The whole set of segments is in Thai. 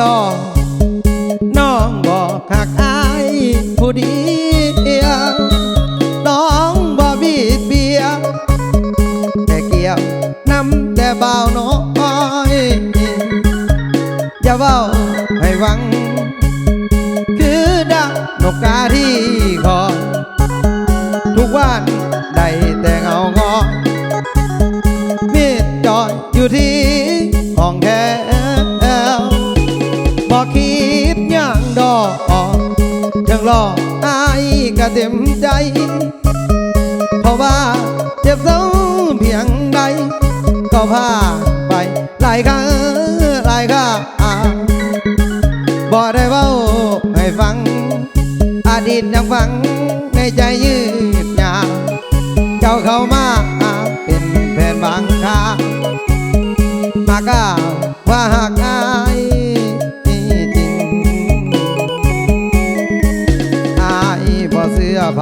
ดอกน้องบอกหักอายผู้เดียวน้องบ่บีดเบียแต่เกี่ยวน้ำแต่เบาน้อยอย่าเบาให้หวัง คือดังนกกาที่คอทุกวันได้แต่เงางอมีดจอยอยู่ที่ ยังรอายก็เต็มใจ เพราะว่าเจ็บเศร้าเพียงใด ก็พาไปหลายครั้งหลายคราบ่ได้เว้าให้ฟัง อดีตยังฟังในใจยืดยาเจ้าเข้ามาเป็นแฟนบางคามาก้าวว่าหากอา ไผ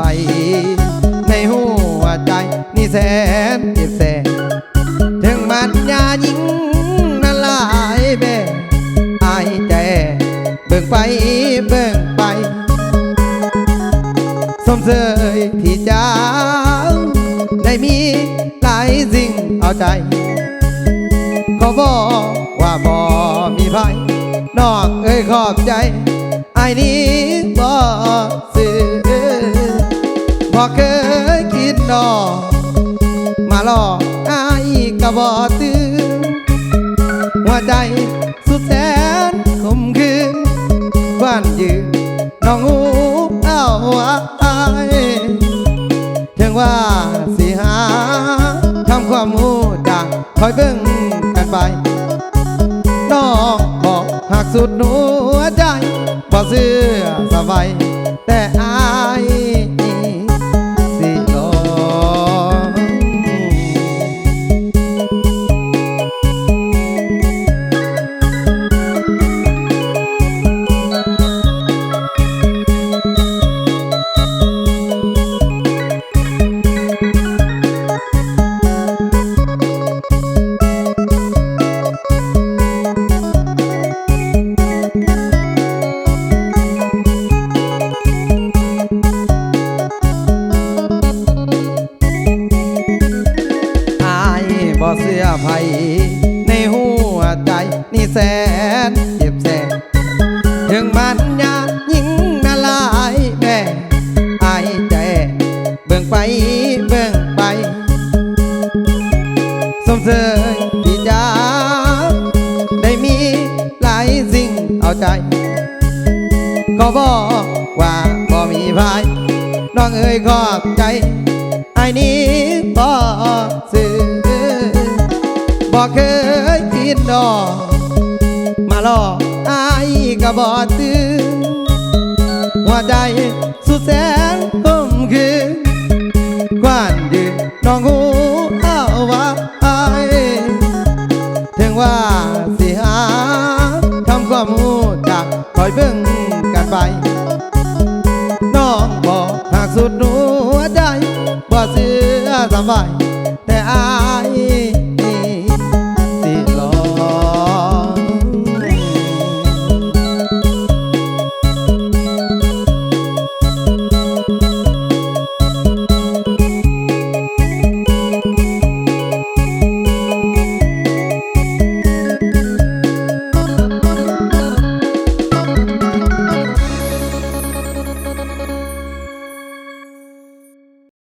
ในหัวใจนี่แสนเจ็บแสนถึงมันยายิงนั้นหลายแบ่อายแจเบิ่งไปเบิ่งไป สมเสยที่เจ้าได้มีหลายสิ่งเอาใจเขาบอกว่าบ่มีภัยนอกเอ้ยขอบใจไอ้นี้บ่ซื้ อเคยคิดนอกมาหลอกอายก็บ่ตื่นหัวใจสุดแสนขมคืนบ้านยืนน้องหูเอาไอ้ายถึงว่าสิหาทำความหูดังคอยเบิ่งกันไปน้องบอกหักสุดหัวใจบ่เสื้อสบายแต่อาย บ่เสื้อไผในหัวใจนี่แสนเจ็บแสนถึงมันยากยิ่งนาลายแม่ไอใจเบิ่งไปเบิ่งไปสมเสยที่จ้าได้มีหลายสิ่งเอาใจ ก็บอกว่าบ่มีพายน้องเอ๋ยขอบใจไอ้นี้ บ่เคยคิดดอกมาหลอกอายก็บ่ตื่นหัวใจสุดแสนคมคืนกวานยืนน้องหูเอาว่าไอ้ายถึงว่าสิหาทำความหูจากคอยเบิ่งกันไปน้องบอกหากสุดหัวใจบ่เสือสบายแต่อา